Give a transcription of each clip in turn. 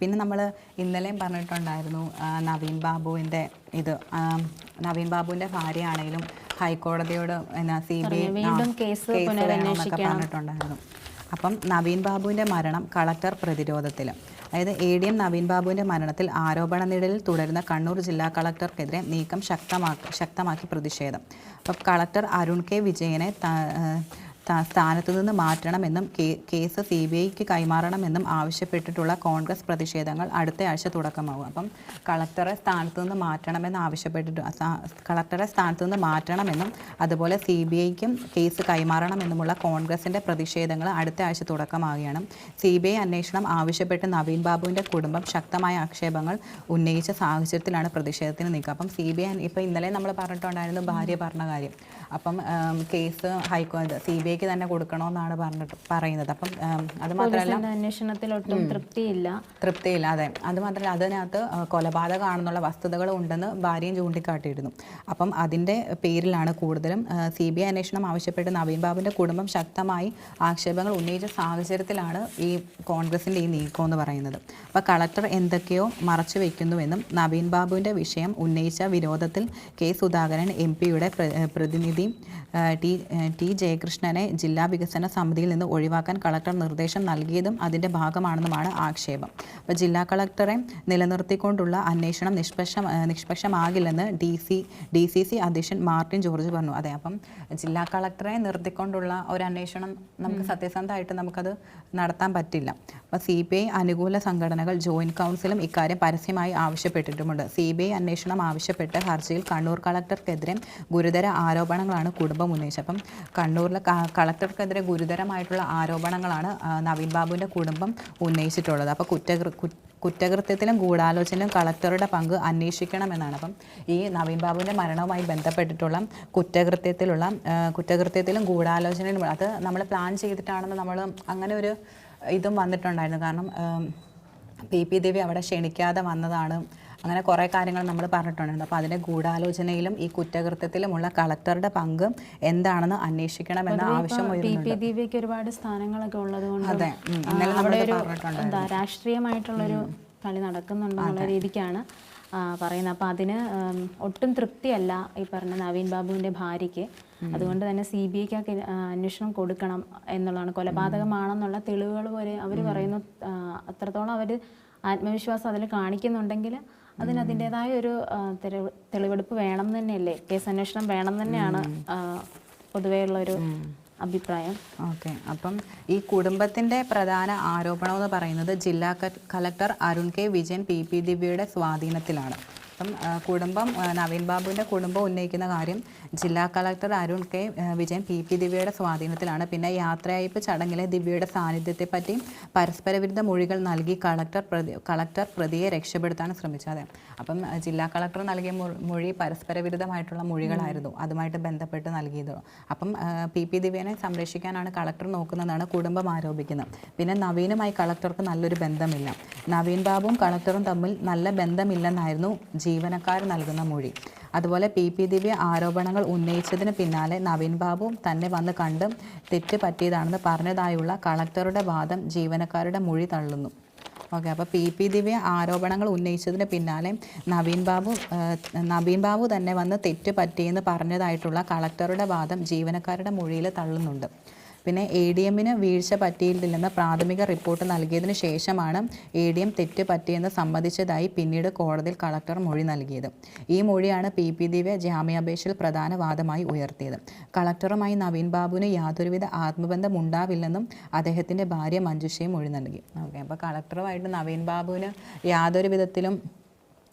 പിന്നെ നമ്മൾ ഇന്നലെയും പറഞ്ഞിട്ടുണ്ടായിരുന്നു നവീൻ ബാബുവിന്റെ ഇത് നവീൻ ബാബുവിന്റെ ഭാര്യയാണെങ്കിലും ഹൈക്കോടതിയോട് എന്നാ സി ബി ഐ കേസ്. പറഞ്ഞിട്ടുണ്ടായിരുന്നു. അപ്പം നവീൻ ബാബുവിന്റെ മരണം കളക്ടർ പ്രതിരോധത്തിൽ അതായത് എ ഡി എം നവീൻ ബാബുവിന്റെ മരണത്തിൽ ആരോപണ നിഴലിൽ തുടരുന്ന കണ്ണൂർ ജില്ലാ കളക്ടർക്കെതിരെ നീക്കം ശക്തമാക്കി ശക്തമാക്കി പ്രതിഷേധം. അപ്പം കളക്ടർ അരുൺ കെ വിജയനെ സ്ഥാനത്തു നിന്ന് മാറ്റണമെന്നും കേസ് സി ബി ഐക്ക് കൈമാറണമെന്നും ആവശ്യപ്പെട്ടിട്ടുള്ള കോൺഗ്രസ് പ്രതിഷേധങ്ങൾ അടുത്ത ആഴ്ച തുടക്കമാകും. അപ്പം കളക്ടറെ സ്ഥാനത്തു നിന്ന് മാറ്റണമെന്ന് ആവശ്യപ്പെട്ടിട്ട് കളക്ടറെ സ്ഥാനത്തു നിന്ന് മാറ്റണമെന്നും അതുപോലെ സി ബി ഐക്കും കേസ് കൈമാറണമെന്നുമുള്ള കോൺഗ്രസിന്റെ പ്രതിഷേധങ്ങൾ അടുത്ത ആഴ്ച തുടക്കമാവുകയാണ്. സി ബി ഐ അന്വേഷണം ആവശ്യപ്പെട്ട് നവീൻ ബാബുവിന്റെ കുടുംബം ശക്തമായ ആക്ഷേപങ്ങൾ ഉന്നയിച്ച സാഹചര്യത്തിലാണ് പ്രതിഷേധത്തിന് നീക്കുക അപ്പം സി ബി ഐ ഇപ്പോൾ ഇന്നലെ നമ്മൾ പറഞ്ഞിട്ടുണ്ടായിരുന്നു ഭാര്യ പറഞ്ഞ കാര്യം. അപ്പം കേസ് ഹൈക്കോടതി സി ബി ഐക്ക് തന്നെ കൊടുക്കണമെന്നാണ് പറഞ്ഞിട്ട് പറയുന്നത്. അപ്പം അത് മാത്രമല്ല അന്വേഷണത്തിലൊട്ടും അന്വേഷണത്തിൽ ഒട്ടും തൃപ്തിയില്ല. തൃപ്തിയില്ല അതെ. അത് മാത്രമല്ല അതിനകത്ത് കൊലപാതകമാണെന്നുള്ള വസ്തുതകൾ ഉണ്ടെന്ന് ഭാര്യയും ചൂണ്ടിക്കാട്ടിയിരുന്നു. അപ്പം അതിന്റെ പേരിലാണ് കൂടുതലും സി ബി ഐ അന്വേഷണം ആവശ്യപ്പെട്ട് നവീൻ ബാബുവിന്റെ കുടുംബം ശക്തമായി ആക്ഷേപങ്ങൾ ഉന്നയിച്ച സാഹചര്യത്തിലാണ് ഈ കോൺഗ്രസിന്റെ ഈ നീക്കം എന്ന് പറയുന്നത്. അപ്പോൾ കളക്ടർ എന്തൊക്കെയോ മറച്ചു വയ്ക്കുന്നുവെന്നും നവീൻ ബാബുവിന്റെ വിഷയം ഉന്നയിച്ച വിരോധത്തിൽ കെ സുധാകരൻ എം പിയുടെ പ്രതിനിധി ആ, ടി ടി ജയകൃഷ്ണനെ ജില്ലാ വികസന സമിതിയിൽ നിന്ന് ഒഴിവാക്കാൻ കളക്ടർ നിർദ്ദേശം നൽകിയതും അതിന്റെ ഭാഗമാണെന്നുമാണ് ആക്ഷേപം. അപ്പോൾ ജില്ലാ കളക്ടറെ നിലനിർത്തിക്കൊണ്ടുള്ള അന്വേഷണം നിഷ്പക്ഷ നിഷ്പക്ഷമാകില്ലെന്ന് D C D C C അധ്യക്ഷൻ മാർട്ടിൻ ജോർജ് പറഞ്ഞു. അതെ അപ്പം ജില്ലാ കളക്ടറെ നിർത്തിക്കൊണ്ടുള്ള ഒരു അന്വേഷണം നമുക്ക് സത്യസന്ധമായിട്ട് നമുക്കത് നടത്താൻ പറ്റില്ല. അപ്പോൾ സി ബി ഐ അനുകൂല സംഘടനകൾ ജോയിന്റ് കൗൺസിലും ഇക്കാര്യം പരസ്യമായി ആവശ്യപ്പെട്ടിട്ടുമുണ്ട്. സി ബി ഐ അന്വേഷണം ആവശ്യപ്പെട്ട് ഹർജിയിൽ കണ്ണൂർ കളക്ടർക്കെതിരെ ഗുരുതര ആരോപണങ്ങളാണ് കുടുംബം ഉന്നയിച്ചത്. അപ്പം കണ്ണൂരിലെ കളക്ടർക്കെതിരെ ഗുരുതരമായിട്ടുള്ള ആരോപണങ്ങളാണ് നവീൻ ബാബുവിന്റെ കുടുംബം ഉന്നയിച്ചിട്ടുള്ളത്. അപ്പോൾ കുറ്റകൃ കുറ്റകൃത്യത്തിലും ഗൂഢാലോചനയിലും കളക്ടറുടെ പങ്ക് അന്വേഷിക്കണമെന്നാണ്. അപ്പം ഈ നവീൻ ബാബുവിന്റെ മരണവുമായി ബന്ധപ്പെട്ടിട്ടുള്ള കുറ്റകൃത്യത്തിലുള്ള കുറ്റകൃത്യത്തിലും ഗൂഢാലോചനയിലും അത് നമ്മൾ പ്ലാൻ ചെയ്തിട്ടാണെന്ന് നമ്മൾ അങ്ങനെ ഒരു ഇതും വന്നിട്ടുണ്ടായിരുന്നു. കാരണം പി പി ദേവി അവിടെ ക്ഷണിക്കാതെ വന്നതാണ്. അങ്ങനെ കുറേ കാര്യങ്ങൾ നമ്മൾ പറഞ്ഞിട്ടുണ്ടായിരുന്നു. അപ്പോൾ അതിന്റെ ഗൂഢാലോചനയിലും ഈ കുറ്റകൃത്യത്തിലുമുള്ള കളക്ടറുടെ പങ്ക് എന്താണെന്ന് അന്വേഷിക്കണമെന്ന ആവശ്യം ദീപയ്ക്ക് ഒരുപാട് സ്ഥാനങ്ങളൊക്കെ ഉള്ളതുകൊണ്ട് അതെ. ഇന്നലെ നമ്മൾ പറഞ്ഞിട്ടുണ്ട് രാഷ്ട്രീയമായിട്ടുള്ളൊരു കളി നടക്കുന്നുണ്ടെന്നുള്ള രീതിക്കാണ് പറയുന്നത്. അപ്പോൾ അതിന് ഒട്ടും തൃപ്തിയല്ല ഈ പറഞ്ഞ നവീൻ ബാബുവിന്റെ ഭാര്യയ്ക്ക്. അതുകൊണ്ട് തന്നെ സി ബി ഐക്ക് അന്വേഷണം കൊടുക്കണം എന്നുള്ളതാണ് കൊലപാതകമാണെന്നുള്ള തെളിവുകൾ വരെ അവർ പറയുന്നു. അത്രത്തോളം അവർ ആത്മവിശ്വാസം അതിൽ കാണിക്കുന്നുണ്ടെങ്കിൽ അതിന് അതിന്റെതായ ഒരു തെളിവെടുപ്പ് വേണം തന്നെയല്ലേ? കേസ് അന്വേഷണം വേണം തന്നെയാണ് പൊതുവെയുള്ള ഒരു അഭിപ്രായം. ഓക്കെ. അപ്പം ഈ കുടുംബത്തിന്റെ പ്രധാന ആരോപണം എന്ന് പറയുന്നത് ജില്ലാ collector collector Arun K Vijayan P P ദിവ്യയുടെ സ്വാധീനത്തിലാണ്. അപ്പം കുടുംബം നവീൻ ബാബുവിന്റെ കുടുംബം ഉന്നയിക്കുന്ന കാര്യം ജില്ലാ collector Arun K Vijayan P P ദിവ്യയുടെ സ്വാധീനത്തിലാണ്. പിന്നെ യാത്രയയപ്പ് ചടങ്ങിലെ ദിവ്യയുടെ സാന്നിധ്യത്തെപ്പറ്റി പരസ്പര വിരുദ്ധ മൊഴികൾ നൽകി കളക്ടർ പ്രതി കളക്ടർ പ്രതിയെ രക്ഷപ്പെടുത്താൻ ശ്രമിച്ചത്. അപ്പം ജില്ലാ കളക്ടർ നൽകിയ മൊഴി പരസ്പര വിരുദ്ധമായിട്ടുള്ള മൊഴികളായിരുന്നു അതുമായിട്ട് ബന്ധപ്പെട്ട് നൽകിയത്. അപ്പം പി പി ദിവ്യനെ സംരക്ഷിക്കാനാണ് കളക്ടർ നോക്കുന്നതെന്നാണ് കുടുംബം ആരോപിക്കുന്നത്. പിന്നെ നവീനുമായി കളക്ടർക്ക് നല്ലൊരു ബന്ധമില്ല. നവീൻ ബാബുവും കളക്ടറും തമ്മിൽ നല്ല ബന്ധമില്ലെന്നായിരുന്നു ജീവനക്കാർ നൽകുന്ന മൊഴി. അതുപോലെ പി. പി. ദിവ്യ ആരോപണങ്ങൾ ഉന്നയിച്ചതിന് പിന്നാലെ നവീൻ ബാബു തന്നെ വന്ന് കണ്ടും തെറ്റ് പറ്റിയതാണെന്ന് പറഞ്ഞതായുള്ള കളക്ടറുടെ വാദം ജീവനക്കാരുടെ മൊഴി തള്ളുന്നു. ഓക്കെ അപ്പോൾ പി. പി. ദിവ്യ ആരോപണങ്ങൾ ഉന്നയിച്ചതിന് പിന്നാലെ നവീൻ ബാബു നവീൻ ബാബു തന്നെ വന്ന് തെറ്റ് പറ്റിയെന്ന് പറഞ്ഞതായിട്ടുള്ള കളക്ടറുടെ വാദം ജീവനക്കാരുടെ മൊഴിയിൽ തള്ളുന്നുണ്ട്. പിന്നെ എ ഡി എമ്മിന് വീഴ്ച പറ്റിയിട്ടില്ലെന്ന് പ്രാഥമിക റിപ്പോർട്ട് നൽകിയതിന് ശേഷമാണ് എ ഡി എം തെറ്റ് പറ്റിയെന്ന് സമ്മതിച്ചതായി പിന്നീട് കോടതിയിൽ കളക്ടർ മൊഴി നൽകിയത്. ഈ മൊഴിയാണ് പി. പി. ദിവ്യ ജാമ്യാപേക്ഷയിൽ പ്രധാന വാദമായി ഉയർത്തിയത്. കളക്ടറുമായി നവീൻ ബാബുവിന് യാതൊരുവിധ ആത്മബന്ധം ഉണ്ടാവില്ലെന്നും അദ്ദേഹത്തിന്റെ ഭാര്യ മഞ്ജുഷയും മൊഴി നൽകി. ഓക്കെ അപ്പോൾ കളക്ടറുമായിട്ട് നവീൻ ബാബുവിന് യാതൊരു വിധത്തിലും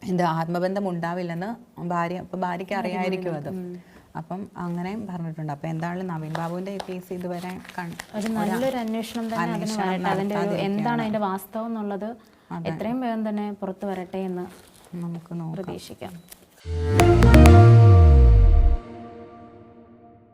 എന്താ ആത്മബന്ധം ഉണ്ടാവില്ലെന്ന് ഭാര്യ അപ്പോൾ ഭാര്യയ്ക്ക് അറിയായിരിക്കും അത്. അപ്പം അങ്ങനെയും പറഞ്ഞിട്ടുണ്ട്. അപ്പം എന്താണ് നവീൻ ബാബുവിന്റെ കേസ് ഇതുവരെ കൺ- ഒരു നല്ലൊരു അന്വേഷണം തന്നെ അതിന് വരട്ടെ. അതിന്റെ എന്താണ് അതിന്റെ വാസ്തവം എന്നുള്ളത് എത്രയും വേഗം തന്നെ പുറത്തു വരട്ടെ എന്ന് നമുക്ക് പ്രതീക്ഷിക്കാം.